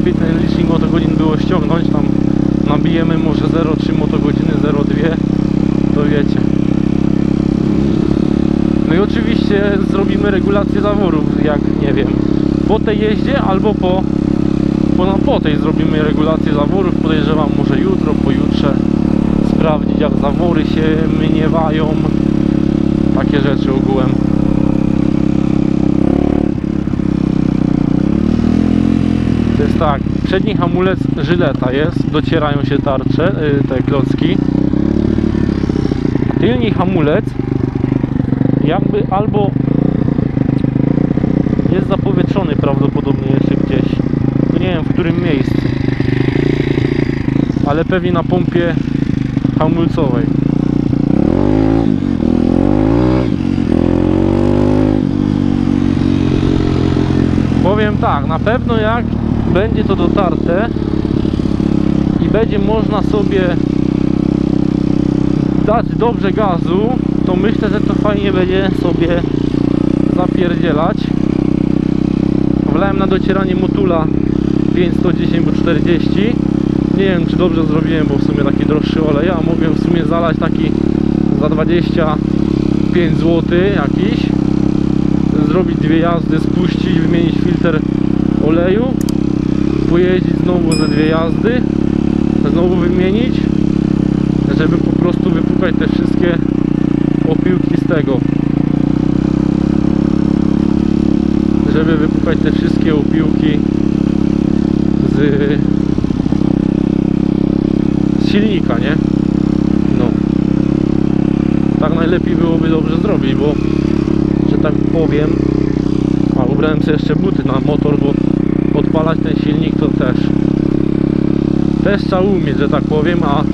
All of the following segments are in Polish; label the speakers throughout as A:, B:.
A: lepiej ten licznik motogodzin było ściągnąć, tam nabijemy może 0,3 motogodziny, 0,2, to wiecie. No i oczywiście zrobimy regulację zaworów, jak nie wiem, po tej jeździe albo po, po, po tej zrobimy regulację zaworów, podejrzewam może jutro, pojutrze, sprawdzić jak zawory się mniewają, takie rzeczy ogółem. To jest tak, przedni hamulec żyleta jest, docierają się tarcze, y, te klocki. Tylni hamulec jakby albo jest zapowietrzony prawdopodobnie jeszcze gdzieś. Tylko nie wiem w którym miejscu. Ale pewnie na pompie hamulcowej. Powiem tak, na pewno jak będzie to dotarte i będzie można sobie dać dobrze gazu, to myślę, że to fajnie będzie sobie zapierdzielać. Wlałem na docieranie motula 510 bo 40. Nie wiem czy dobrze zrobiłem, bo w sumie taki droższy olej, a mogę w sumie zalać taki za 25 zł jakiś. Zrobić dwie jazdy, spuścić, wymienić filtr oleju, pojeździć znowu ze dwie jazdy, znowu wymienić, żeby po prostu wypukać te wszystkie opiłki z tego. Żeby wypukać te wszystkie opiłki z, z silnika, nie? No. Tak najlepiej byłoby dobrze zrobić, bo że tak powiem, a ubrałem sobie jeszcze buty na motor, bo odpalać ten silnik to też też trzeba że tak powiem, a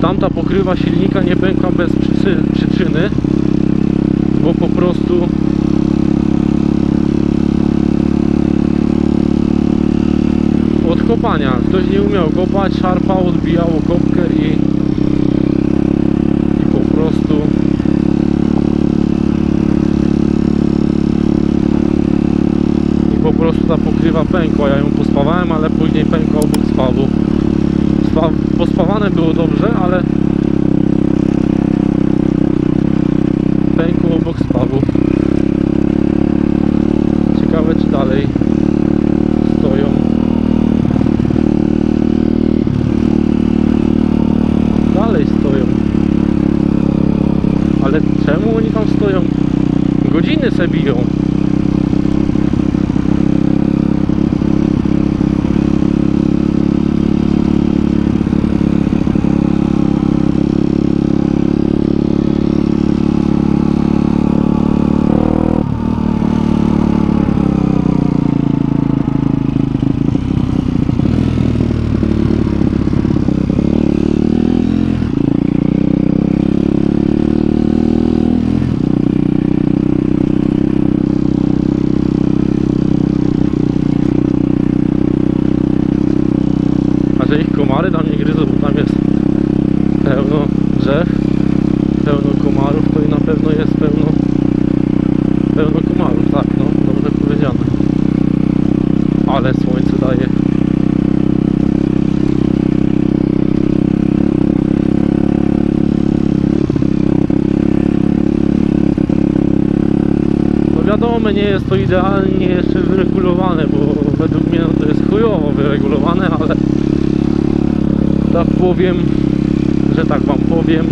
A: tamta pokrywa silnika nie pęka bez przyczy, przyczyny, bo po prostu od kopania. Ktoś nie umiał kopać, szarpał, odbijało kopkę i po prostu i po prostu ta pokrywa pękła. Ja ją pospawałem, ale później pękła obok spawu. Spa, pospawane było dobrze, ale pękło obok spawu. Ciekawe czy dalej stoją. Dalej stoją. Ale czemu oni tam stoją? Godziny se biją. A że ich komary tam nie gryzą, bo tam jest pełno drzew, pełno komarów, to i na pewno jest pełno pełno komarów, tak, no, dobrze powiedziane. Ale słońce daje. No wiadomo, nie jest to idealnie jeszcze wyregulowane, bo według mnie no to jest chujowo wyregulowane, ale tak powiem, że tak wam powiem.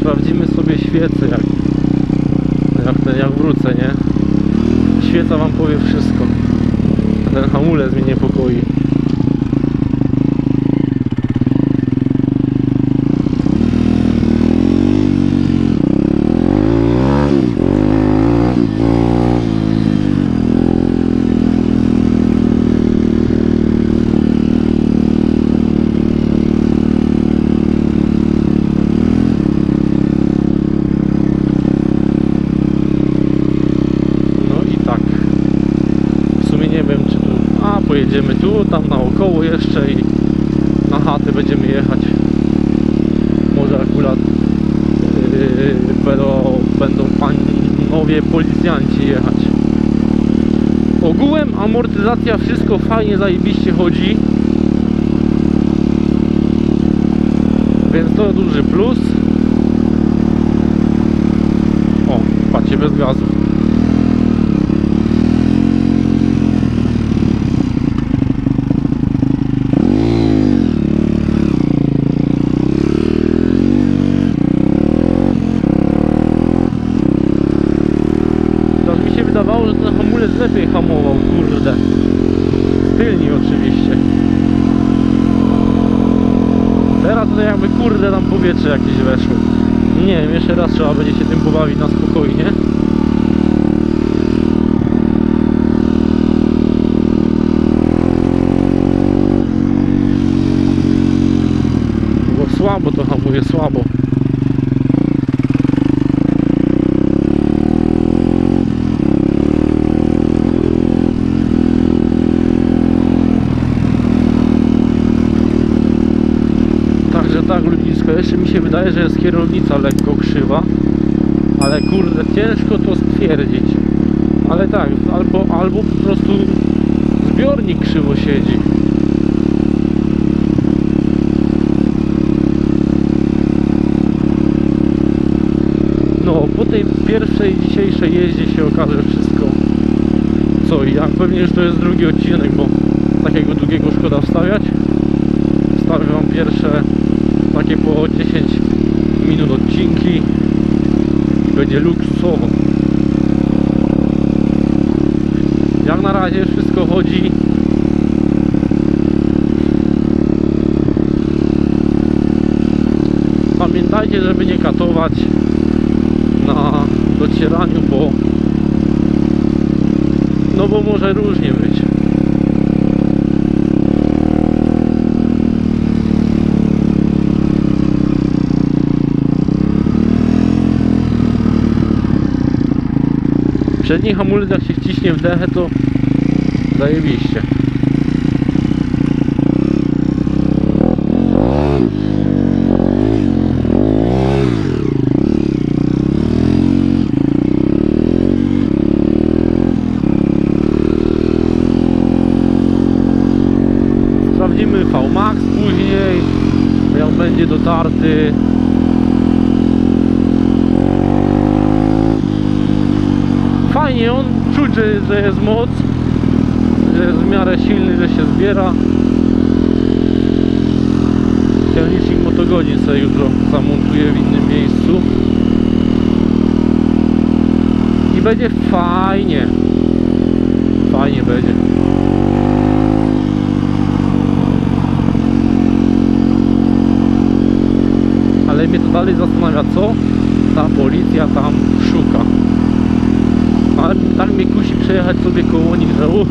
A: Sprawdzimy sobie świecę, jak, jak, jak wrócę, nie? Świeca wam powie wszystko. Ten hamulec mnie niepokoi. No i tak. W sumie nie wiem czy tu. A pojedziemy tu, tam naokoło jeszcze i na chatę będziemy jechać. Może akurat będą, będą panowie policjanci jechać. Ogółem amortyzacja wszystko fajnie zajebiście chodzi. Więc to duży plus. O, patrzcie bez gazu. To mi się wydawało, że ten hamulec lepiej hamował, kurde. Tylni oczywiście. Teraz to jakby kurde tam powietrze jakieś weszło. Nie wiem, jeszcze raz trzeba będzie się tym pobawić na spokojnie. Bo słabo to hamuje, słabo. Także tak ludzisko, jeszcze mi się wydaje, że jest kierownica lekko krzywa Ale kurde, ciężko to stwierdzić. Ale tak, albo, albo po prostu zbiornik krzywo siedzi. No, po tej pierwszej dzisiejszej jeździe się okaże wszystko Co i jak, pewnie już to jest drugi odcinek, bo takiego długiego szkoda wstawiać. Wstawię wam pierwsze takie po 10 minut odcinki i będzie luksusowo. Jak na razie wszystko chodzi. Pamiętajcie, żeby nie katować na docieraniu, bo no bo może różnie być. Przedni hamulec jak się wciśnie w dechę to zajebiście. Sprawdzimy VMAX później, jak będzie dotarty. Fajnie on czuć, że, że jest moc że jest w miarę silny, że się zbiera. Ten licznik motogodzin sobie jutro zamontuję w innym miejscu. I będzie fajnie. Fajnie będzie. Ale mnie to dalej zastanawia co ta policja tam szuka ale tak mnie kusi przejechać sobie koło nich, że uff.